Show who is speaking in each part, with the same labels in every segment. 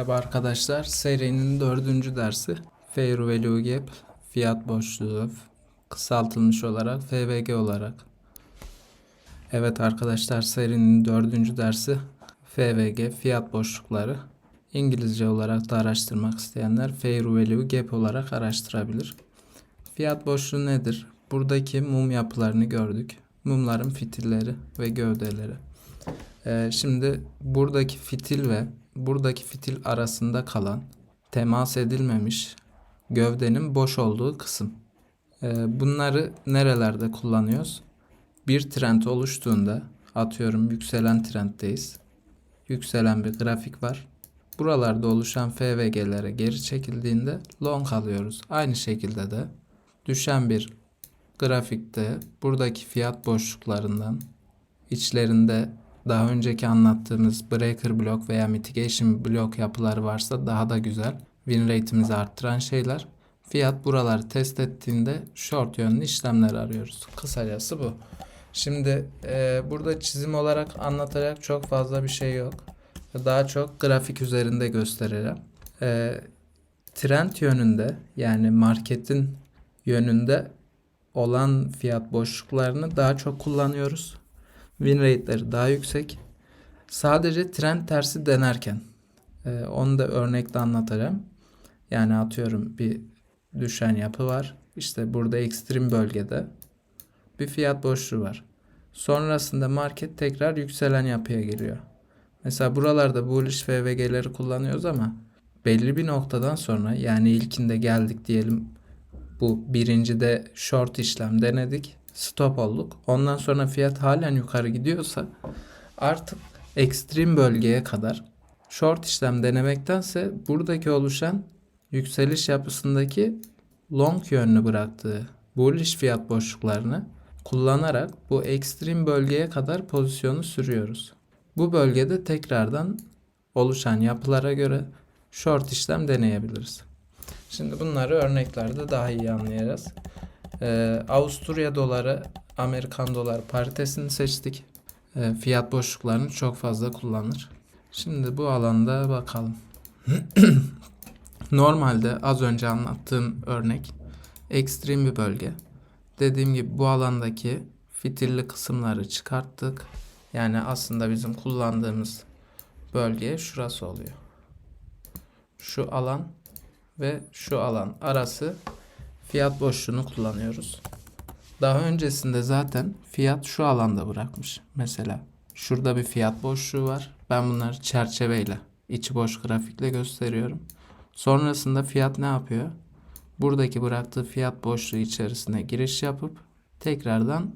Speaker 1: Merhaba arkadaşlar, serinin dördüncü dersi Fair Value Gap, fiyat boşluğu, kısaltılmış olarak FVG olarak. Evet arkadaşlar, serinin dördüncü dersi FVG, fiyat boşlukları. İngilizce olarak da araştırmak isteyenler Fair Value Gap olarak araştırabilir. Fiyat boşluğu nedir? Buradaki mum yapılarını gördük. Mumların fitilleri ve gövdeleri. Ee, şimdi buradaki fitil ve buradaki fitil arasında kalan temas edilmemiş gövdenin boş olduğu kısım. Ee, bunları nerelerde kullanıyoruz? Bir trend oluştuğunda atıyorum yükselen trenddeyiz. Yükselen bir grafik var. Buralarda oluşan FVG'lere geri çekildiğinde long alıyoruz. Aynı şekilde de düşen bir grafikte buradaki fiyat boşluklarından içlerinde daha önceki anlattığımız breaker blok veya mitigation blok yapıları varsa daha da güzel. Win rate'imizi arttıran şeyler. Fiyat buraları test ettiğinde short yönlü işlemler arıyoruz. Kısacası bu. Şimdi e, burada çizim olarak anlatacak çok fazla bir şey yok. Daha çok grafik üzerinde göstereceğim. E, trend yönünde yani marketin yönünde olan fiyat boşluklarını daha çok kullanıyoruz win rate'leri daha yüksek. Sadece trend tersi denerken e, onu da örnekle anlatacağım. Yani atıyorum bir düşen yapı var. İşte burada ekstrem bölgede bir fiyat boşluğu var. Sonrasında market tekrar yükselen yapıya giriyor. Mesela buralarda bullish FVG'leri kullanıyoruz ama belli bir noktadan sonra yani ilkinde geldik diyelim bu birincide short işlem denedik stop olduk. Ondan sonra fiyat halen yukarı gidiyorsa artık ekstrem bölgeye kadar short işlem denemektense buradaki oluşan yükseliş yapısındaki long yönlü bıraktığı bullish fiyat boşluklarını kullanarak bu ekstrem bölgeye kadar pozisyonu sürüyoruz. Bu bölgede tekrardan oluşan yapılara göre short işlem deneyebiliriz. Şimdi bunları örneklerde daha iyi anlayacağız. Ee, Avusturya doları, Amerikan dolar paritesini seçtik. Ee, fiyat boşluklarını çok fazla kullanır. Şimdi bu alanda bakalım. Normalde az önce anlattığım örnek ekstrem bir bölge. Dediğim gibi bu alandaki fitilli kısımları çıkarttık. Yani aslında bizim kullandığımız bölge şurası oluyor. Şu alan ve şu alan arası fiyat boşluğunu kullanıyoruz. Daha öncesinde zaten fiyat şu alanda bırakmış. Mesela şurada bir fiyat boşluğu var. Ben bunları çerçeveyle, içi boş grafikle gösteriyorum. Sonrasında fiyat ne yapıyor? Buradaki bıraktığı fiyat boşluğu içerisine giriş yapıp tekrardan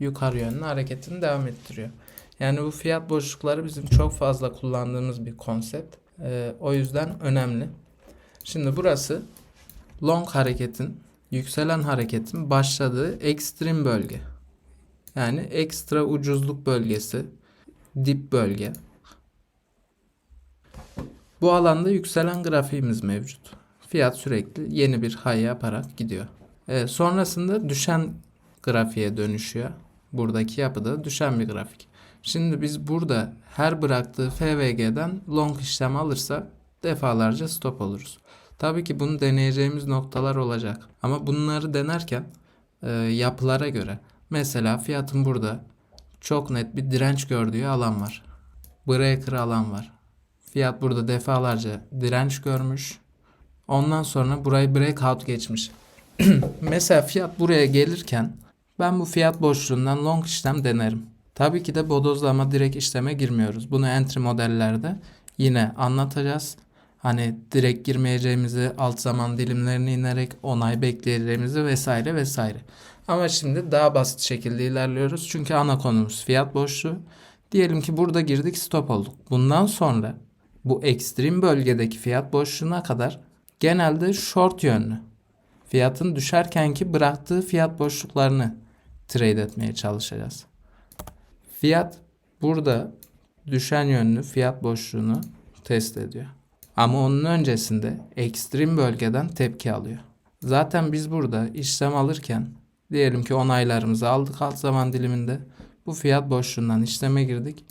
Speaker 1: yukarı yönlü hareketini devam ettiriyor. Yani bu fiyat boşlukları bizim çok fazla kullandığımız bir konsept. Ee, o yüzden önemli. Şimdi burası long hareketin yükselen hareketin başladığı ekstrem bölge. Yani ekstra ucuzluk bölgesi, dip bölge. Bu alanda yükselen grafiğimiz mevcut. Fiyat sürekli yeni bir high yaparak gidiyor. Ee, sonrasında düşen grafiğe dönüşüyor. Buradaki yapıda düşen bir grafik. Şimdi biz burada her bıraktığı FVG'den long işlem alırsa defalarca stop oluruz. Tabii ki bunu deneyeceğimiz noktalar olacak. Ama bunları denerken e, yapılara göre. Mesela fiyatın burada çok net bir direnç gördüğü alan var. Breaker alan var. Fiyat burada defalarca direnç görmüş. Ondan sonra burayı breakout geçmiş. Mesela fiyat buraya gelirken ben bu fiyat boşluğundan long işlem denerim. Tabii ki de bodozlama direkt işleme girmiyoruz. Bunu entry modellerde yine anlatacağız hani direkt girmeyeceğimizi, alt zaman dilimlerini inerek onay bekleyeceğimizi vesaire vesaire. Ama şimdi daha basit şekilde ilerliyoruz. Çünkü ana konumuz fiyat boşluğu. Diyelim ki burada girdik stop olduk. Bundan sonra bu ekstrem bölgedeki fiyat boşluğuna kadar genelde short yönlü. Fiyatın düşerkenki bıraktığı fiyat boşluklarını trade etmeye çalışacağız. Fiyat burada düşen yönlü fiyat boşluğunu test ediyor. Ama onun öncesinde ekstrem bölgeden tepki alıyor. Zaten biz burada işlem alırken diyelim ki onaylarımızı aldık alt zaman diliminde bu fiyat boşluğundan işleme girdik.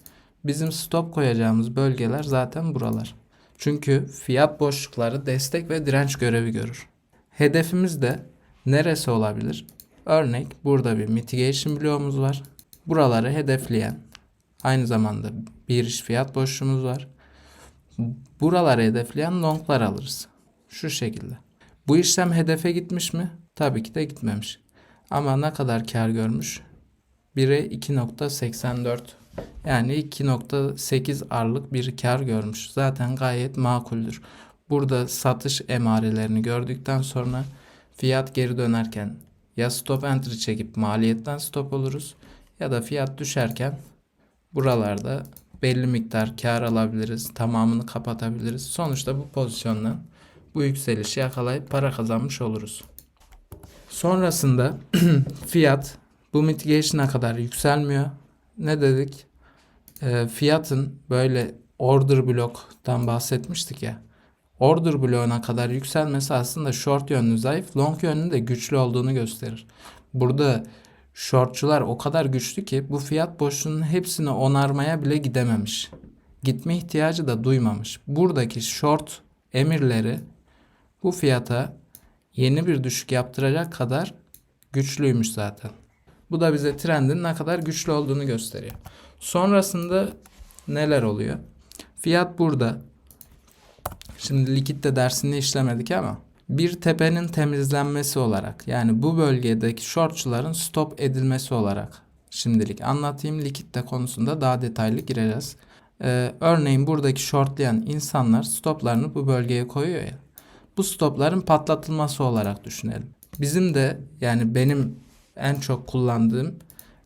Speaker 1: Bizim stop koyacağımız bölgeler zaten buralar. Çünkü fiyat boşlukları destek ve direnç görevi görür. Hedefimiz de neresi olabilir? Örnek burada bir mitigation bloğumuz var. Buraları hedefleyen aynı zamanda bir iş fiyat boşluğumuz var. Buraları hedefleyen longlar alırız. Şu şekilde. Bu işlem hedefe gitmiş mi? Tabii ki de gitmemiş. Ama ne kadar kar görmüş? 1'e 2.84 yani 2.8 arlık bir kar görmüş. Zaten gayet makuldür. Burada satış emarelerini gördükten sonra fiyat geri dönerken ya stop entry çekip maliyetten stop oluruz ya da fiyat düşerken buralarda belli miktar kar alabiliriz. Tamamını kapatabiliriz. Sonuçta bu pozisyondan bu yükselişi yakalayıp para kazanmış oluruz. Sonrasında fiyat bu mitigation'a kadar yükselmiyor. Ne dedik? Ee, fiyatın böyle order bloktan bahsetmiştik ya. Order bloğuna kadar yükselmesi aslında short yönlü zayıf, long yönlü de güçlü olduğunu gösterir. Burada shortçular o kadar güçlü ki bu fiyat boşluğunun hepsini onarmaya bile gidememiş. Gitme ihtiyacı da duymamış. Buradaki short emirleri bu fiyata yeni bir düşük yaptıracak kadar güçlüymüş zaten. Bu da bize trendin ne kadar güçlü olduğunu gösteriyor. Sonrasında neler oluyor? Fiyat burada. Şimdi likitte dersini işlemedik ama bir tepenin temizlenmesi olarak yani bu bölgedeki shortçuların stop edilmesi olarak şimdilik anlatayım. Likitte konusunda daha detaylı gireceğiz. Ee, örneğin buradaki shortlayan insanlar stoplarını bu bölgeye koyuyor ya. Bu stopların patlatılması olarak düşünelim. Bizim de yani benim en çok kullandığım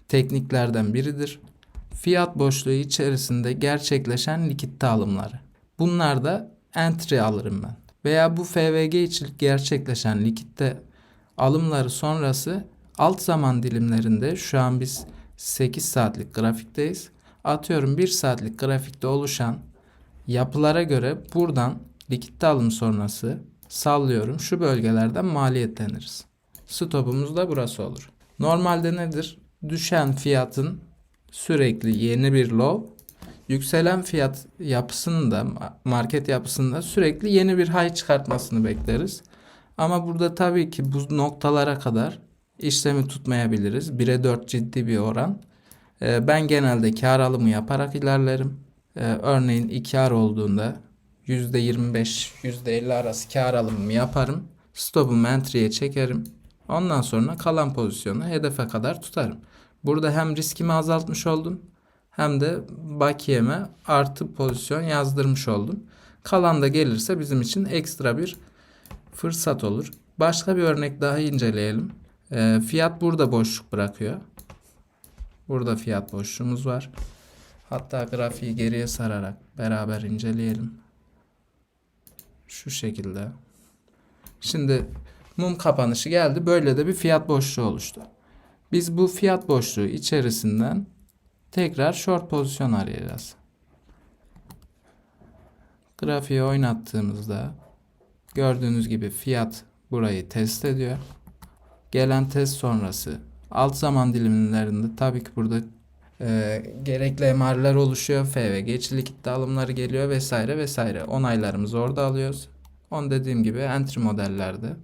Speaker 1: tekniklerden biridir. Fiyat boşluğu içerisinde gerçekleşen likitte alımları. Bunlar da entry alırım ben. Veya bu FVG için gerçekleşen likitte alımları sonrası alt zaman dilimlerinde şu an biz 8 saatlik grafikteyiz. Atıyorum 1 saatlik grafikte oluşan yapılara göre buradan likitte alım sonrası sallıyorum şu bölgelerden maliyetleniriz. Stopumuz da burası olur. Normalde nedir? Düşen fiyatın sürekli yeni bir low, yükselen fiyat yapısının da market yapısında sürekli yeni bir high çıkartmasını bekleriz. Ama burada tabii ki bu noktalara kadar işlemi tutmayabiliriz. 1'e 4 ciddi bir oran. Ee, ben genelde kar alımı yaparak ilerlerim. Ee, örneğin 2 kar olduğunda %25, %50 arası kar alımımı yaparım. Stopumu entry'ye çekerim. Ondan sonra kalan pozisyonu hedefe kadar tutarım. Burada hem riskimi azaltmış oldum hem de bakiyeme artı pozisyon yazdırmış oldum. Kalan da gelirse bizim için ekstra bir fırsat olur. Başka bir örnek daha inceleyelim. E, fiyat burada boşluk bırakıyor. Burada fiyat boşluğumuz var. Hatta grafiği geriye sararak beraber inceleyelim. Şu şekilde. Şimdi mum kapanışı geldi. Böyle de bir fiyat boşluğu oluştu. Biz bu fiyat boşluğu içerisinden tekrar short pozisyon arayacağız. Grafiği oynattığımızda gördüğünüz gibi fiyat burayı test ediyor. Gelen test sonrası alt zaman dilimlerinde tabii ki burada e, gerekli emareler oluşuyor. FVG geçilik alımları geliyor vesaire vesaire. Onaylarımızı orada alıyoruz. On dediğim gibi entry modellerde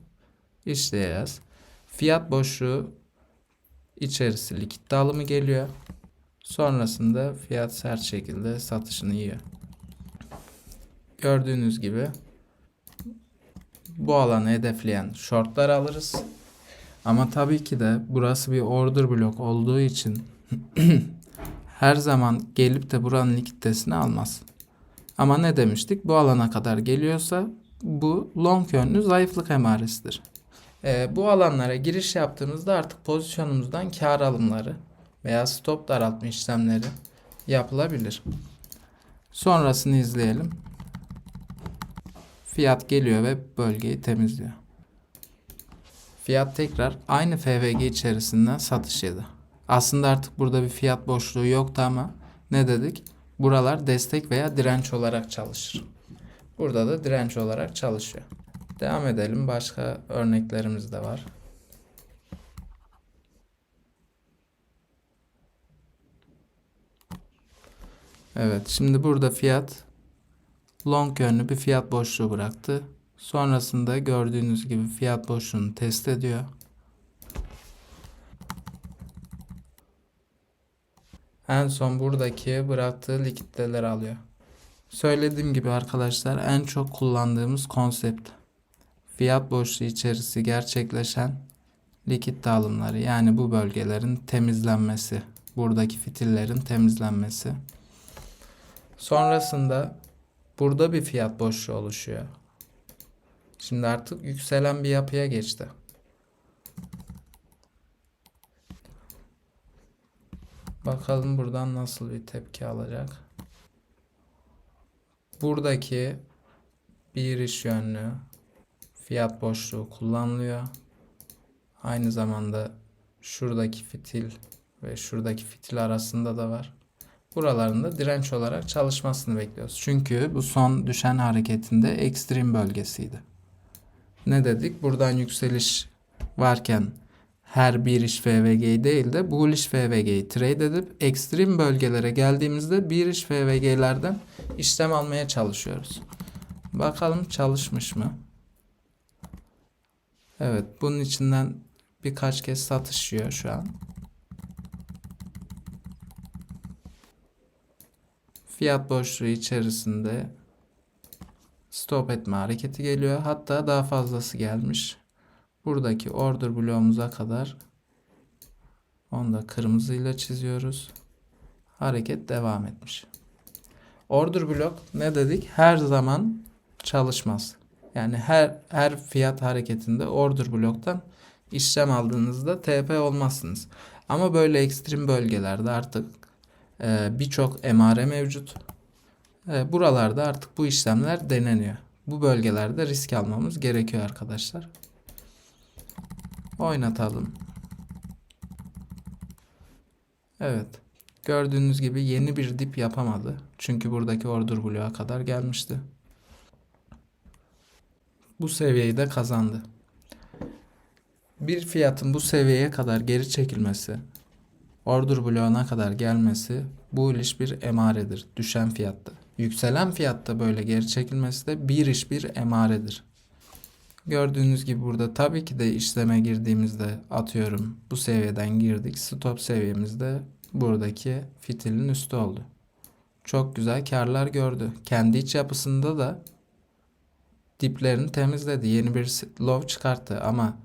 Speaker 1: işleyeceğiz. Fiyat boşluğu içerisi likit dağılımı geliyor. Sonrasında fiyat sert şekilde satışını yiyor. Gördüğünüz gibi bu alanı hedefleyen shortlar alırız. Ama tabii ki de burası bir order blok olduğu için her zaman gelip de buranın likiditesini almaz. Ama ne demiştik? Bu alana kadar geliyorsa bu long yönlü zayıflık emaresidir. E, bu alanlara giriş yaptığımızda artık pozisyonumuzdan kar alımları veya stop daraltma işlemleri yapılabilir. Sonrasını izleyelim. Fiyat geliyor ve bölgeyi temizliyor. Fiyat tekrar aynı FVG içerisinden satış yedi. Aslında artık burada bir fiyat boşluğu yoktu ama ne dedik? Buralar destek veya direnç olarak çalışır. Burada da direnç olarak çalışıyor. Devam edelim. Başka örneklerimiz de var. Evet, şimdi burada fiyat long yönlü bir fiyat boşluğu bıraktı. Sonrasında gördüğünüz gibi fiyat boşluğunu test ediyor. En son buradaki bıraktığı likiditeleri alıyor. Söylediğim gibi arkadaşlar en çok kullandığımız konsept fiyat boşluğu içerisi gerçekleşen likit dağılımları yani bu bölgelerin temizlenmesi, buradaki fitillerin temizlenmesi. Sonrasında burada bir fiyat boşluğu oluşuyor. Şimdi artık yükselen bir yapıya geçti. Bakalım buradan nasıl bir tepki alacak. Buradaki bir iş yönlü fiyat boşluğu kullanılıyor. Aynı zamanda şuradaki fitil ve şuradaki fitil arasında da var. Buralarında direnç olarak çalışmasını bekliyoruz. Çünkü bu son düşen hareketinde ekstrem bölgesiydi. Ne dedik? Buradan yükseliş varken her bir iş FVG değil de bullish FVG'yi trade edip ekstrem bölgelere geldiğimizde bir iş FVG'lerden işlem almaya çalışıyoruz. Bakalım çalışmış mı? Evet bunun içinden birkaç kez satışıyor şu an. Fiyat boşluğu içerisinde stop etme hareketi geliyor. Hatta daha fazlası gelmiş. Buradaki order bloğumuza kadar onu da kırmızıyla çiziyoruz. Hareket devam etmiş. Order blok ne dedik? Her zaman çalışmaz. Yani her her fiyat hareketinde order bloktan işlem aldığınızda TP olmazsınız. Ama böyle ekstrem bölgelerde artık birçok MR mevcut. E, buralarda artık bu işlemler deneniyor. Bu bölgelerde risk almamız gerekiyor arkadaşlar. Oynatalım. Evet. Gördüğünüz gibi yeni bir dip yapamadı. Çünkü buradaki order bloğa kadar gelmişti. Bu seviyeyi de kazandı. Bir fiyatın bu seviyeye kadar geri çekilmesi, order bloğuna kadar gelmesi bu iş bir emaredir. Düşen fiyatta. Yükselen fiyatta böyle geri çekilmesi de bir iş bir emaredir. Gördüğünüz gibi burada tabii ki de işleme girdiğimizde atıyorum bu seviyeden girdik. Stop seviyemizde buradaki fitilin üstü oldu. Çok güzel karlar gördü. Kendi iç yapısında da diplerini temizledi. Yeni bir low çıkarttı ama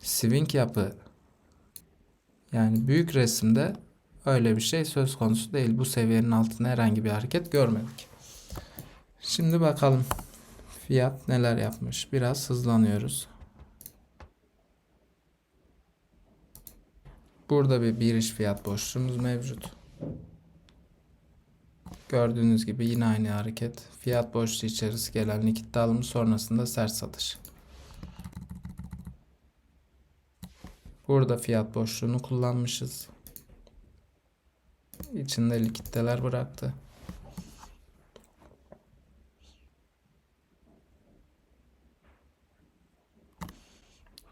Speaker 1: swing yapı yani büyük resimde öyle bir şey söz konusu değil. Bu seviyenin altında herhangi bir hareket görmedik. Şimdi bakalım fiyat neler yapmış. Biraz hızlanıyoruz. Burada bir bir iş fiyat boşluğumuz mevcut. Gördüğünüz gibi yine aynı hareket. Fiyat boşluğu içerisi gelen likit dağılımı sonrasında sert satış. Burada fiyat boşluğunu kullanmışız. İçinde likitteler bıraktı.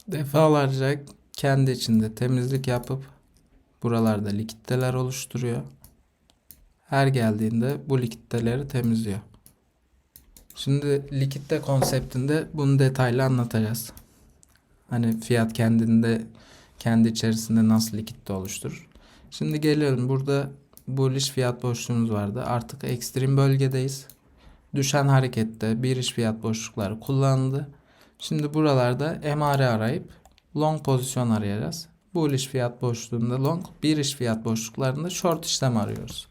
Speaker 1: Defalarca kendi içinde temizlik yapıp buralarda likitteler oluşturuyor. Her geldiğinde bu likitteleri temizliyor. Şimdi likitte konseptinde bunu detaylı anlatacağız. Hani fiyat kendinde kendi içerisinde nasıl likitte oluşturur. Şimdi gelelim burada bullish fiyat boşluğumuz vardı. Artık ekstrem bölgedeyiz. Düşen harekette bir iş fiyat boşlukları kullanıldı. Şimdi buralarda MR arayıp long pozisyon arayacağız. Bullish fiyat boşluğunda long, bir iş fiyat boşluklarında short işlem arıyoruz.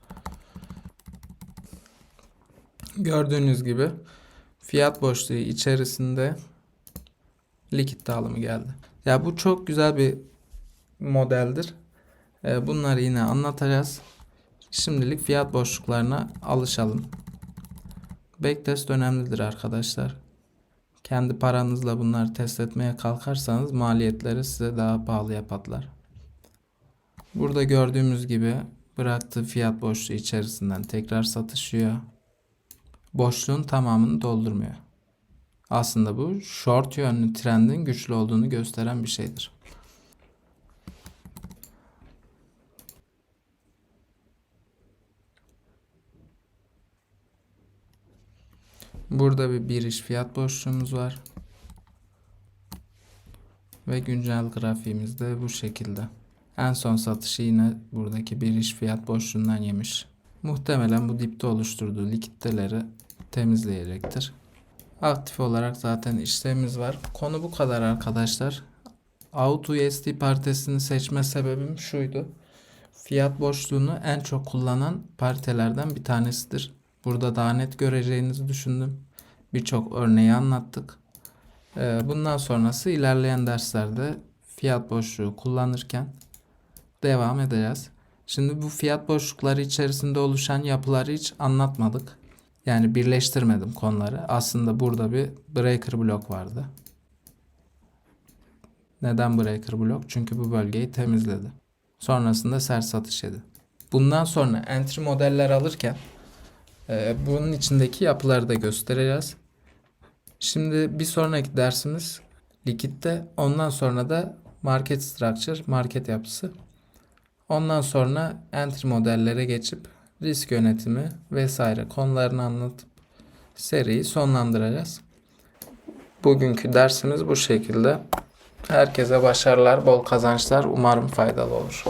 Speaker 1: Gördüğünüz gibi fiyat boşluğu içerisinde likit dağılımı geldi. Ya bu çok güzel bir modeldir. Ee, bunları yine anlatacağız. Şimdilik fiyat boşluklarına alışalım. Backtest önemlidir arkadaşlar. Kendi paranızla bunları test etmeye kalkarsanız maliyetleri size daha pahalıya patlar. Burada gördüğümüz gibi bıraktığı fiyat boşluğu içerisinden tekrar satışıyor. Boşluğun tamamını doldurmuyor. Aslında bu short yönlü trendin güçlü olduğunu gösteren bir şeydir. Burada bir bir iş fiyat boşluğumuz var. Ve güncel grafiğimiz de bu şekilde. En son satışı yine buradaki bir iş fiyat boşluğundan yemiş. Muhtemelen bu dipte oluşturduğu likiditeleri temizleyecektir. Aktif olarak zaten işlemimiz var. Konu bu kadar arkadaşlar. Out USD paritesini seçme sebebim şuydu. Fiyat boşluğunu en çok kullanan paritelerden bir tanesidir. Burada daha net göreceğinizi düşündüm. Birçok örneği anlattık. Ee, Bundan sonrası ilerleyen derslerde fiyat boşluğu kullanırken devam edeceğiz. Şimdi bu fiyat boşlukları içerisinde oluşan yapıları hiç anlatmadık. Yani birleştirmedim konuları. Aslında burada bir breaker blok vardı. Neden breaker blok? Çünkü bu bölgeyi temizledi. Sonrasında sert satış yedi. Bundan sonra entry modeller alırken e, bunun içindeki yapıları da göstereceğiz. Şimdi bir sonraki dersimiz likitte. Ondan sonra da market structure, market yapısı. Ondan sonra entry modellere geçip risk yönetimi vesaire konularını anlatıp seriyi sonlandıracağız. Bugünkü dersimiz bu şekilde. Herkese başarılar, bol kazançlar. Umarım faydalı olur.